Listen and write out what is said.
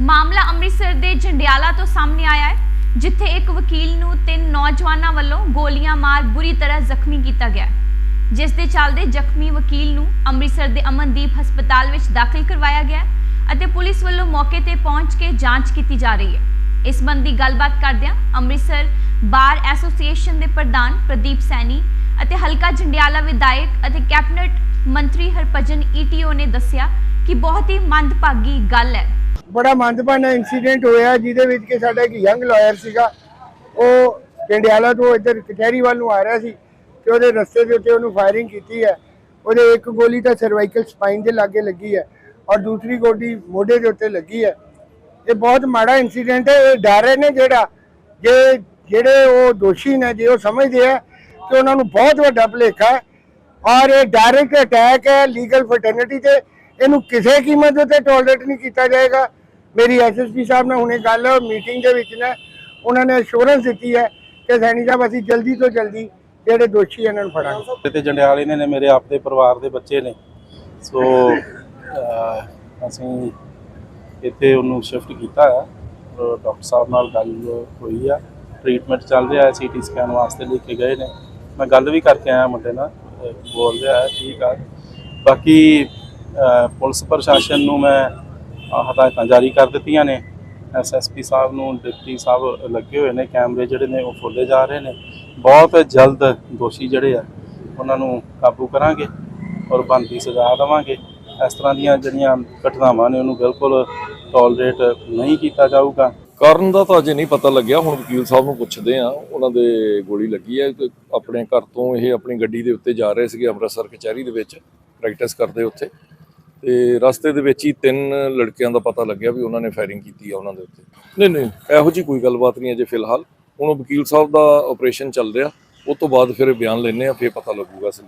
ਮਾਮਲਾ ਅੰਮ੍ਰਿਤਸਰ ਦੇ ਜੰਡਿਆਲਾ ਤੋਂ ਸਾਹਮਣੇ ਆਇਆ ਹੈ, ਜਿੱਥੇ ਇੱਕ ਵਕੀਲ ਨੂੰ ਤਿੰਨ ਨੌਜਵਾਨਾਂ ਵੱਲੋਂ ਗੋਲੀਆਂ ਮਾਰ ਬੁਰੀ ਤਰ੍ਹਾਂ ਜ਼ਖਮੀ ਕੀਤਾ ਗਿਆ ਜਿਸ ਦੇ ਚੱਲਦੇ ਜ਼ਖਮੀ ਵਕੀਲ ਨੂੰ ਅੰਮ੍ਰਿਤਸਰ ਦੇ ਅਮਨਦੀਪ ਹਸਪਤਾਲ ਵਿੱਚ ਦਾਖਲ ਕਰਵਾਇਆ ਗਿਆ ਅਤੇ ਪੁਲਿਸ ਵੱਲੋਂ ਮੌਕੇ ਤੇ ਪਹੁੰਚ ਕੇ ਜਾਂਚ ਕੀਤੀ ਜਾ ਰਹੀ ਹੈ। ਇਸ ਸੰਬੰਧੀ ਗੱਲਬਾਤ ਕਰਦਿਆਂ ਅੰਮ੍ਰਿਤਸਰ ਬਾਰ ਐਸੋਸੀਏਸ਼ਨ ਦੇ ਪ੍ਰਧਾਨ ਪ੍ਰਦੀਪ ਸੈਣੀ ਅਤੇ ਹਲਕਾ ਜੰਡਿਆਲਾ ਵਿਧਾਇਕ ਅਤੇ ਕੈਬਨਿਟ ਮੰਤਰੀ ਹਰਭਜਨ ਈਟੀਓ ਨੇ ਦੱਸਿਆ ਕਿ ਬਹੁਤ ਹੀ ਮੰਦਭਾਗੀ ਗੱਲ ਹੈ। ਬੜਾ ਮੰਦਭਾਨਾ ਇਨਸੀਡੈਂਟ ਹੋਇਆ, ਜਿਹਦੇ ਵਿੱਚ ਕਿ ਸਾਡਾ ਇੱਕ ਯੰਗ ਲਾਇਰ ਸੀਗਾ, ਉਹ ਪਿੰਡਿਆਲਾ ਤੋਂ ਇੱਧਰ ਕਚਹਿਰੀ ਵੱਲ ਨੂੰ ਆ ਰਿਹਾ ਸੀ ਤੇ ਉਹਦੇ ਰਸਤੇ ਦੇ ਉੱਤੇ ਉਹਨੂੰ ਫਾਇਰਿੰਗ ਕੀਤੀ ਹੈ। ਉਹਦੇ ਇੱਕ ਗੋਲੀ ਤਾਂ ਸਰਵਾਈਕਲ ਸਪਾਈਨ ਦੇ ਲਾਗੇ ਲੱਗੀ ਹੈ ਔਰ ਦੂਸਰੀ ਗੋਲੀ ਮੋਢੇ ਦੇ ਉੱਤੇ ਲੱਗੀ ਹੈ। ਇਹ ਬਹੁਤ ਮਾੜਾ ਇਨਸੀਡੈਂਟ ਹੈ, ਇਹ ਡਰ ਨੇ ਜਿਹੜਾ, ਜੇ ਜਿਹੜੇ ਉਹ ਦੋਸ਼ੀ ਨੇ, ਜੇ ਉਹ ਸਮਝਦੇ ਆ ਕਿ ਉਹਨਾਂ ਨੂੰ ਬਹੁਤ ਵੱਡਾ ਭੁਲੇਖਾ ਹੈ ਔਰ ਇਹ ਡਾਇਰੈਕਟ ਅਟੈਕ ਹੈ ਲੀਗਲ ਫਰਟਰਨਿਟੀ ਤੇ। ਇਹਨੂੰ ਕਿਸੇ ਕੀਮਤ ਦੇ ਉੱਤੇ ਟੋਲਰੇਟ ਨਹੀਂ ਕੀਤਾ ਜਾਏਗਾ। ਮੇਰੀ ਐਸਐਸਪੀ ਸਾਹਿਬ ਨਾਲ ਹੁਣੇ ਗੱਲ ਮੀਟਿੰਗ ਦੇ ਵਿੱਚ ਨੇ ਉਹਨਾਂ ਨੇ ਅਸ਼ੋਰੈਂਸ ਦਿੱਤੀ ਹੈ ਕਿ ਸੈਣੀ ਸਾਹਿਬ ਅਸੀਂ ਜਲਦੀ ਤੋਂ ਜਲਦੀ ਜਿਹੜੇ ਦੋਸ਼ੀ ਇਹਨਾਂ ਨੂੰ ਫੜਾਂਗੇ। ਤੇ ਜੰਡਿਆਲੇ ਨੇ ਮੇਰੇ ਆਪ ਦੇ ਪਰਿਵਾਰ ਦੇ ਬੱਚੇ ਨੇ। ਸੋ ਅਸੀਂ ਇੱਥੇ ਉਹਨੂੰ ਸ਼ਿਫਟ ਕੀਤਾ ਆ। ਡਾਕਟਰ ਸਾਹਿਬ ਨਾਲ ਗੱਲ ਹੋਈ ਆ। ਟ੍ਰੀਟਮੈਂਟ ਚੱਲ ਰਿਹਾ ਹੈ ਸੀਟੀ ਸਕੈਨ ਵਾਸਤੇ ਲੈ ਕੇ ਗਏ ਨੇ। ਮੈਂ ਗੱਲ ਵੀ ਕਰਕੇ ਆਇਆ ਮੁੰਡੇ ਨਾਲ ਬੋਲ ਰਿਹਾ ਹੈ, ਠੀਕ ਆ। ਬਾਕੀ ਪੁਲਿਸ ਪ੍ਰਸ਼ਾਸਨ ਨੂੰ ਮੈਂ ਹਦਾਇਤਾਂ ਜਾਰੀ ਕਰ ਦਿੱਤੀਆਂ ਨੇ। ਐਸਐਸਪੀ ਸਾਹਿਬ ਨੂੰ ਡਿਪਟੀ ਸਾਹਿਬ ਲੱਗੇ ਹੋਏ ਨੇ, ਕੈਮਰੇ ਜਿਹੜੇ ਨੇ ਉਹ ਖੋਲੇ ਜਾ ਰਹੇ ਨੇ। ਬਹੁਤ ਜਲਦ ਦੋਸ਼ੀ ਜਿਹੜੇ ਆ, ਉਹਨਾਂ ਨੂੰ ਕਾਬੂ ਕਰਾਂਗੇ ਔਰ ਬਣਦੀ ਸਜ਼ਾ ਦੇਵਾਂਗੇ। ਇਸ ਤਰ੍ਹਾਂ ਦੀਆਂ ਜਿਹੜੀਆਂ ਘਟਨਾਵਾਂ ਨੇ, ਉਹਨੂੰ ਬਿਲਕੁਲ ਟੋਲਰੇਟ ਨਹੀਂ ਕੀਤਾ ਜਾਊਗਾ। ਕਾਰਨ ਦਾ ਤਾਂ ਅਜੇ ਨਹੀਂ ਪਤਾ ਲੱਗਿਆ। ਹੁਣ ਵਕੀਲ ਸਾਹਿਬ ਨੂੰ ਪੁੱਛਦੇ ਆ ਉਹਨਾਂ ਦੇ ਗੋਲੀ ਲੱਗੀ ਹੈ। ਆਪਣੇ ਘਰ ਤੋਂ ਇਹ ਆਪਣੀ ਗੱਡੀ ਦੇ ਉੱਤੇ ਜਾ ਰਹੇ ਸੀਗੇ ਅੰਮ੍ਰਿਤਸਰ ਕਚਹਿਰੀ ਦੇ ਵਿੱਚ। ਪ੍ਰੈਕਟਿਸ ਕਰਦੇ ਉੱਥੇ। ਤੇ ਰਸਤੇ ਦੇ ਵਿੱਚ ਹੀ ਤਿੰਨ ਲੜਕਿਆਂ ਦਾ ਪਤਾ ਲੱਗਿਆ ਵੀ ਉਹਨਾਂ ਨੇ ਫਾਇਰਿੰਗ ਕੀਤੀ ਆ ਉਹਨਾਂ ਦੇ ਉੱਤੇ। ਨਹੀਂ ਨਹੀਂ। ਇਹੋ ਜੀ ਕੋਈ ਗੱਲਬਾਤ ਨਹੀਂ ਅਜੇ ਫਿਲਹਾਲ। ਹੁਣ ਵਕੀਲ ਸਾਹਿਬ ਦਾ ਆਪਰੇਸ਼ਨ ਚੱਲ ਰਿਹਾ। ਉਸ ਤੋਂ ਬਾਅਦ ਫਿਰ ਬਿਆਨ ਲੈਣੇ ਆ ਫਿਰ ਪਤਾ ਲੱਗੂਗਾ ਅਸਲੀ